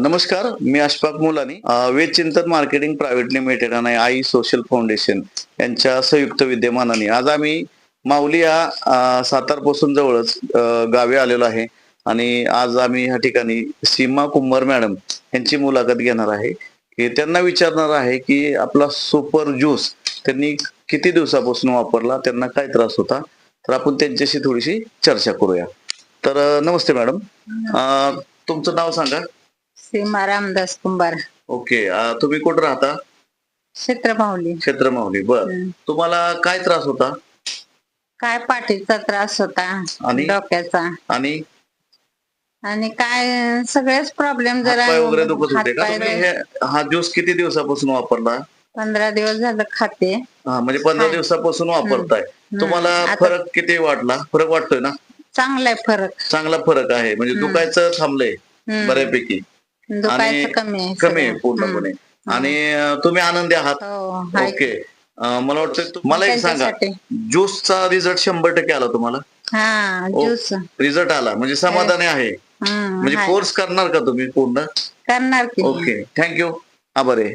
नमस्कार मी अशफाक मुलानी. अ, वेद चिंतन marketing private limited आणि आई सोशल फाउंडेशन यांच्या संयुक्त विद्यमानाने. आज आम्ही माऊली या सातारपासून जवळच गावे गावी आलेलो आहे. आणि आज आम्ही ह्या ठिकाणी सीमा कुंभार मॅडम यांची मुलाखत घेणार आहे. की त्यांना विचारणार आहे की आपला सुपर ज्यूस त्यांनी किती दिवसापासून वापरला त्यांना काय त्रास होता? तर आपण त्यांच्याशी थोडीशी चर्चा करूया. तर नमस्ते मॅडम. तुमचं नाव सांगा. सीमा रामदास कुंभार. ओके अं, तुम्ही कुठं राहता? क्षेत्रपावली क्षेत्रमावली बर. हम्म. तुम्हाला काय त्रास होता? काय पाठीचा त्रास होता आणि? डोक्याचा. आणि? आणि काय सगळेच प्रॉब्लेम जरा हातपाय वगैरे दुखत होते का? हातपाय तुम्ही हे हा ज्यूस किती दिवसापासून वापरला? पंधरा दिवस झालं खाते. हा म्हणजे पंधरा. दिवसापासून वापरताय. तुम्हाला आता- फरक किती वाटला? फरक वाटतोय ना? चांगलाय फरक. चांगला फरक आहे. म्हणजे. दुखायचं थांबलंय हम्म. बऱ्यापैकी. दुखायचं कमी आहे. पूर्णपणे. आणि तुम्ही आनंदी आहात. हो. ओके. मला वाटतं मला एक सांगा. ज्यूसचा रिझल्ट शंभर टक्के आला तुम्हाला? हा रिझल्ट आला. म्हणजे समाधानी आहे. म्हणजे. कोर्स करणार का तुम्ही पूर्ण? करणार की. ओके. Thank you. आभार आहे.